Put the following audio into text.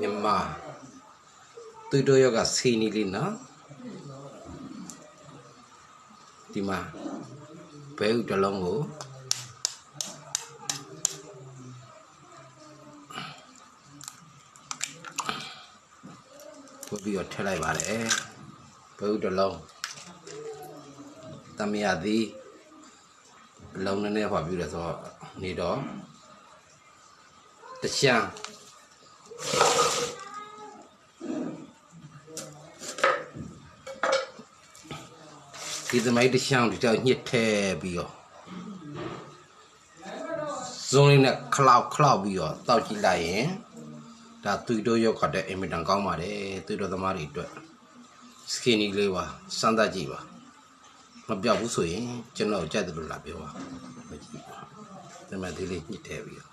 မြန်မာသူတို့ရောက်ကစီနီလေးနော်ဒီမှာဘဲဥတစ်လုံးကိုပို့ပြီးတော့ထည့်လိုက်ပါတယ်ဘဲဥတစ်လုံးတမရသည်အလုံးနည်းနည်းဟောပြတယ်ဆိုတော့နေတော့တချမ်း ဒီသမိုင်းတစ်ချောင်းဒီတော့ညှစ်ထဲပြီးတော့ဇုံးလေးနဲ့ခလောက်ခလောက်ပြီးတော့တောက်ကြည့်လိုက်ရင်ဒါသူတို့ရောက်ခတဲ့အင်မတန်ကောင်းပါတယ်သူတို့သမားတွေအတွက် skinny လေးပါစမ်းသပ်ကြည့်ပါမပြောက်ဘူးဆိုရင်ကျွန်တော်ကြိုက်တယ်လို့လာပြောပါမကြည့်ဘူးဒီမှာဒီလေးညှစ်ထဲပြီးတော့